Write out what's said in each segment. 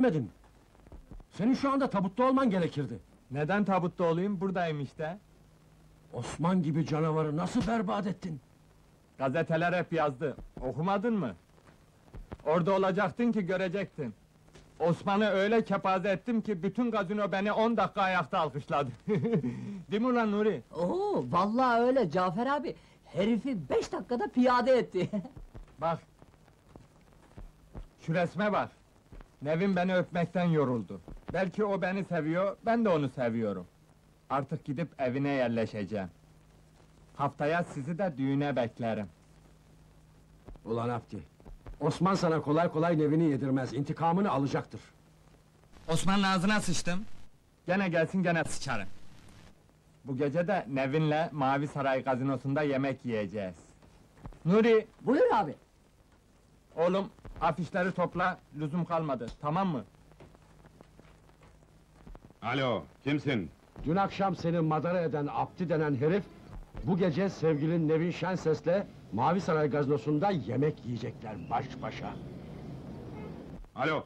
Gitmedin. Senin şu anda tabutta olman gerekirdi. Neden tabutta olayım? Buradayım işte. Osman gibi canavarı nasıl berbat ettin? Gazeteler hep yazdı. Okumadın mı? Orada olacaktın ki görecektin. Osman'ı öyle kepaze ettim ki bütün gazino beni 10 dakika ayakta alkışladı. Değil mi ulan Nuri? Oo, vallahi öyle Cafer abi. Herifi beş dakikada piyade etti. Bak. Şu resme bak. Nevin beni öpmekten yoruldu. Belki o beni seviyor, ben de onu seviyorum. Artık gidip evine yerleşeceğim. Haftaya sizi de düğüne beklerim. Ulan Abdi, Osman sana kolay kolay nevini yedirmez, intikamını alacaktır. Osman'ın ağzına sıçtım. Gene gelsin gene sıçarım. Bu gece de Nevin'le Mavi Saray gazinosunda yemek yiyeceğiz. Nuri, Buyur abi. oğlum afişleri topla, lüzum kalmadı, tamam mı? Alo, kimsin? Dün akşam seni madara eden Abdi denen herif, bu gece sevgilin Nevin Şenses'le Mavi Saray gaznosunda yemek yiyecekler baş başa. Alo,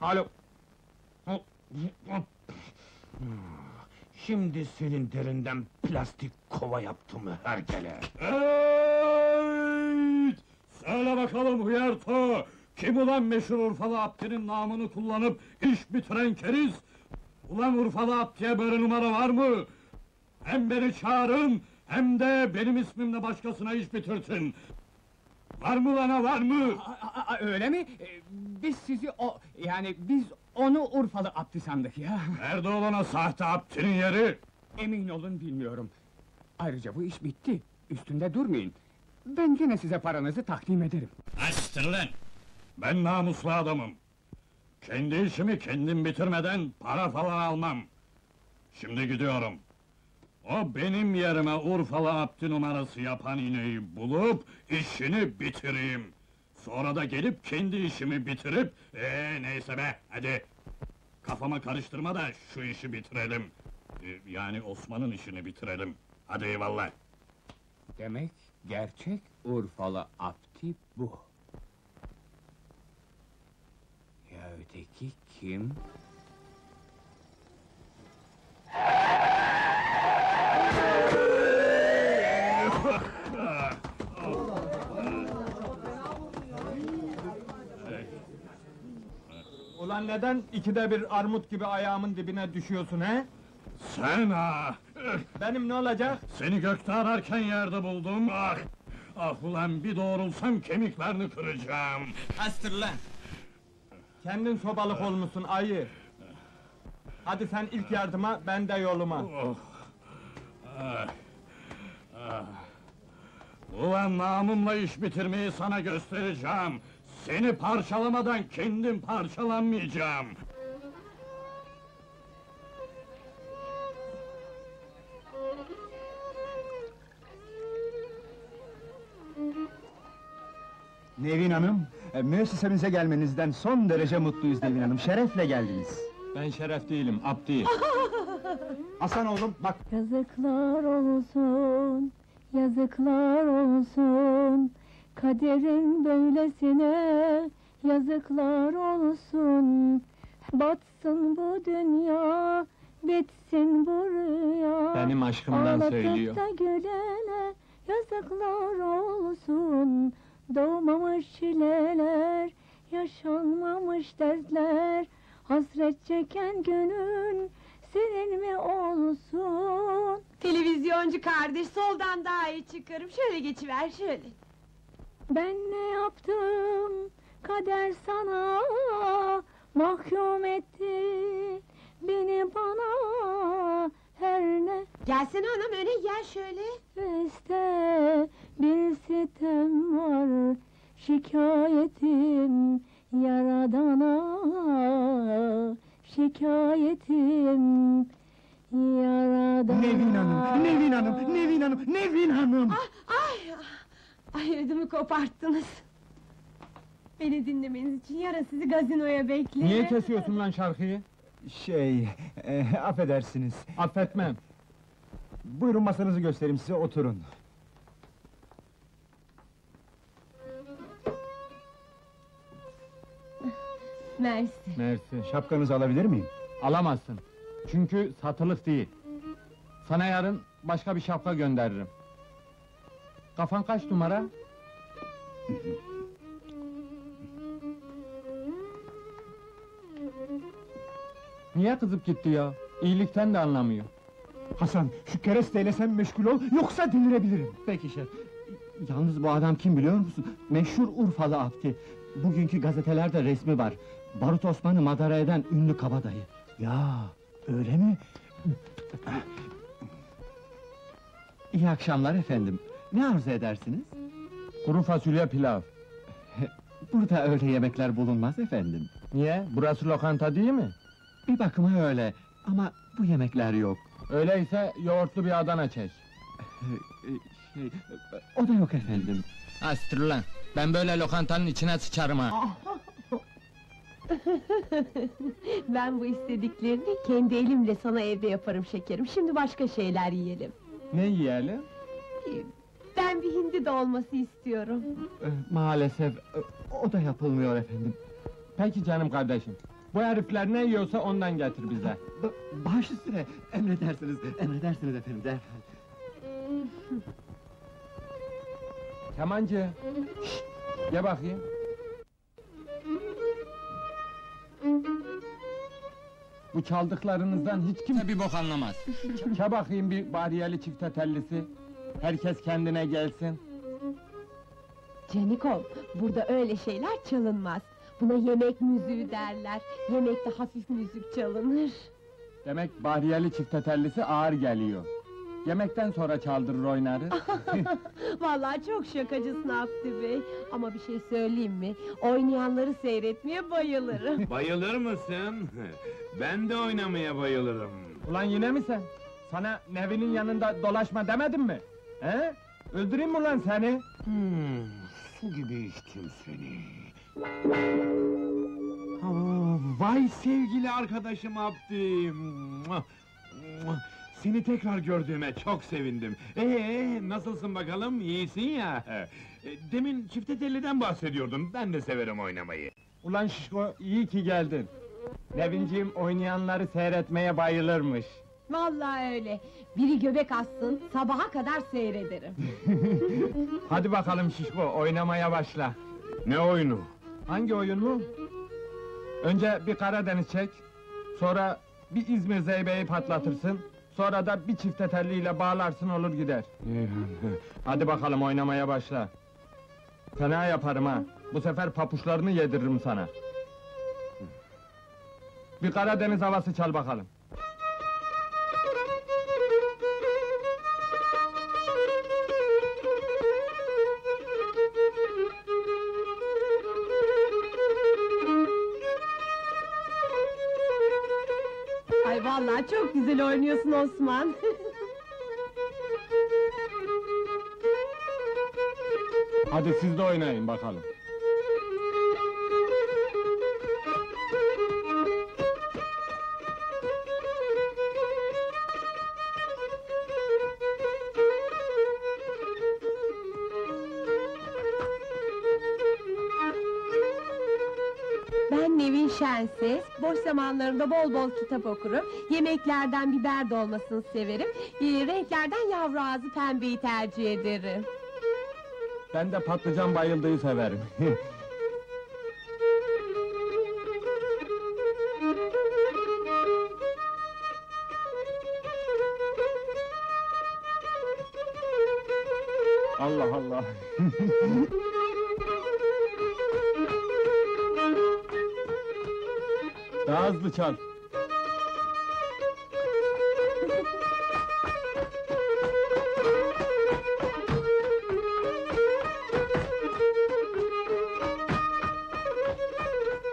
Alo. Şimdi senin derinden plastik kova yaptım hergele. Bakalım Hıyarto! Kim ulan meşhur Urfalı Abdi'nin namını kullanıp iş bitiren keriz? Ulan Urfalı Abdi'ye böyle numara var mı? Hem beni çağırın, hem de benim ismimle başkasına iş bitirtin. Var mı lana var mı? Aa, aa, öyle mi? Ee, Biz sizi o... Yani biz onu Urfalı Abdi sandık ya. Nerede olana sahte Abdi'nin yeri? Emin olun bilmiyorum. Ayrıca bu iş bitti. Üstünde durmayın. Ben gene size paranızı takdim ederim. Açtır lan! Ben namuslu adamım. Kendi işimi kendim bitirmeden para falan almam. Şimdi gidiyorum. O benim yerime Urfalı Abdi numarası yapan ineği bulup işini bitireyim. Sonra da gelip kendi işimi bitirip, ee neyse be, hadi. Kafama karıştırma da şu işi bitirelim. Ee, yani Osman'ın işini bitirelim. Hadi eyvallah. Demek gerçek Urfalı Abdi bu. Ya öteki kim? Ulan neden ikide bir armut gibi ayağımın dibine düşüyorsun he? Sen ha! Benim ne olacak? Seni gökte ararken yerde buldum, ah! Ah ulan bir doğrulsam kemiklerini kıracağım! Astır lan! Kendin sobalık olmuşsun ayı! Hadi sen ilk yardıma, ben de yoluma. Oh! Ah! Ah! Ulan namımla iş bitirmeyi sana göstereceğim! Seni parçalamadan kendim parçalanmayacağım! Nevin Hanım, e, müessesemize gelmenizden son derece mutluyuz Nevin Hanım. Şerefle geldiniz. Ben şeref değilim, abdiyim. Hasan oğlum, bak Yazıklar olsun, yazıklar olsun Kaderin böylesine yazıklar olsun Batsın bu dünya, bitsin bu rüya Benim aşkımdan Ağlatıp söylüyor. da gülene yazıklar olsun Doğmamış çileler, yaşanmamış dertler Hasret çeken gönül senin mi olsun? Televizyoncu kardeş soldan daha iyi çıkarım. Şöyle geçiver şöyle. Ben ne yaptım kader sana mahkum etti beni bana her Gelsene anam öyle gel şöyle. nefeste bir sitem var şikayetim yaradana şikayetim yaradana Nevin Hanım, Nevin Hanım, Nevin Hanım, Nevin Hanım! Ay, ay ödümü koparttınız. Beni dinlemeniz için yarın sizi gazinoya beklerim. Niye kesiyorsun lan şarkıyı? Şey, e, affedersiniz. Affetmem. Buyurun masanızı göstereyim size, oturun. Mersi. Mersi. Şapkanızı alabilir miyim? Alamazsın. Çünkü satılık değil. Sana yarın başka bir şapka gönderirim. Kafan kaç numara? Niye kızıp gitti ya? İyilikten de anlamıyor. Hasan, şu keresteyle sen meşgul ol, yoksa delirebilirim. Peki şef. Yalnız bu adam kim biliyor musun? Meşhur Urfalı Abdi. Bugünkü gazetelerde resmi var. Barut Osman'ı madara eden ünlü kabadayı. Ya, öyle mi? İyi akşamlar efendim. Ne arzu edersiniz? Kuru fasulye pilav. Burada öyle yemekler bulunmaz efendim. Niye? Burası lokanta değil mi? Bir bakıma öyle. Ama bu yemekler yok. Öyleyse yoğurtlu bir Adana çek. Şey, o da yok efendim. Astır lan! Ben böyle lokantanın içine sıçarım ha! Ben bu istediklerini kendi elimle sana evde yaparım şekerim. Şimdi başka şeyler yiyelim. Ne yiyelim? Ben bir hindi dolması istiyorum. Ee, Maalesef e, o da yapılmıyor efendim. Peki canım kardeşim. Bu herifler ne yiyorsa ondan getir bize. Ba- Baş üstüne, emredersiniz, emredersiniz efendim derhal. Kemancı! Şşt! Gel bakayım. Bu çaldıklarınızdan hiç kimse bir bok anlamaz. Ke bakayım bir bariyeli çifte tellisi. Herkes kendine gelsin. Canikom, burada öyle şeyler çalınmaz. Buna yemek müziği derler. Yemekte hafif müzik çalınır. Demek bariyeli çifte tellisi ağır geliyor. Yemekten sonra çaldırır oynarı. Vallahi çok şakacısın Abdü Bey. Ama bir şey söyleyeyim mi? Oynayanları seyretmeye bayılırım. Bayılır mısın? Ben de oynamaya bayılırım. Ulan yine mi sen? Sana Nevin'in yanında dolaşma demedim mi? He? Öldüreyim mi ulan seni? Hmm, su gibi içtim seni. Aa, vay sevgili arkadaşım Abdi! Mua, mua. Seni tekrar gördüğüme çok sevindim. Ee, nasılsın bakalım? İyisin ya. E, Demin çifte telliden bahsediyordun. Ben de severim oynamayı. Ulan şişko iyi ki geldin. Nevinciğim oynayanları seyretmeye bayılırmış. Vallahi öyle. Biri göbek assın, sabaha kadar seyrederim. Hadi bakalım şişko oynamaya başla. Ne oyunu? Hangi oyun mu? Önce bir Karadeniz çek, sonra bir İzmir zeybeği patlatırsın, sonra da bir çifte telliyle bağlarsın olur gider. Hadi bakalım oynamaya başla. Fena yaparım ha. Bu sefer papuçlarını yediririm sana. Bir Karadeniz havası çal bakalım. Vallahi çok güzel oynuyorsun Osman. Hadi siz de oynayın bakalım. Şenses, boş zamanlarımda bol bol kitap okurum, yemeklerden biber dolmasını severim, ee, renklerden yavru ağzı pembeyi tercih ederim. Ben de patlıcan bayıldığı severim. Allah Allah. Hızlı çal.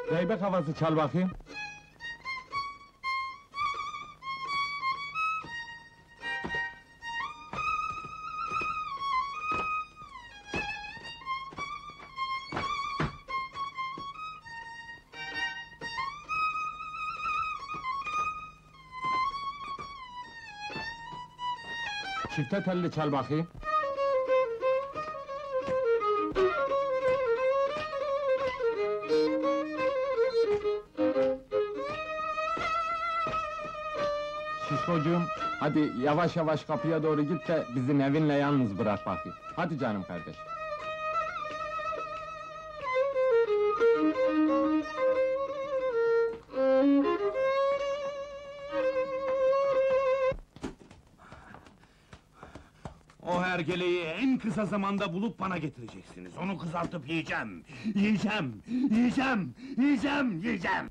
Zeybek havası çal bakayım. Çifte telli çal bakayım. Şişkocuğum, hadi yavaş yavaş kapıya doğru git de bizim evinle yalnız bırak bakayım. Hadi canım kardeşim. O hergeleyi en kısa zamanda bulup bana getireceksiniz. Onu kızartıp yiyeceğim. Yiyeceğim, yiyeceğim, yiyeceğim, yiyeceğim.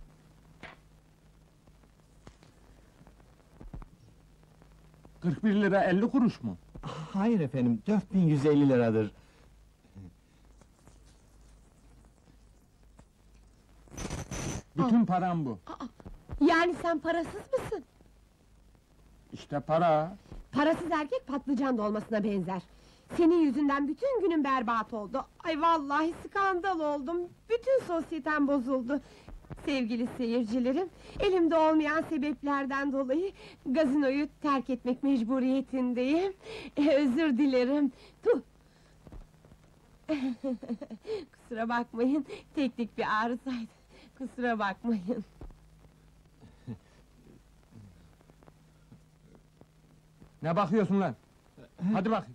...41 lira 50 kuruş mu? Hayır efendim, 4150 liradır. Bütün param bu. Yani sen parasız mısın? İşte para. Parasız erkek patlıcan dolmasına benzer. Senin yüzünden bütün günüm berbat oldu. Ay vallahi skandal oldum. Bütün sosyetem bozuldu. Sevgili seyircilerim, elimde olmayan sebeplerden dolayı gazinoyu terk etmek mecburiyetindeyim. Eh, özür dilerim. Tuh! Kusura bakmayın, teknik bir arızaydı. Kusura bakmayın. Ne bakıyorsun lan? Hadi bak.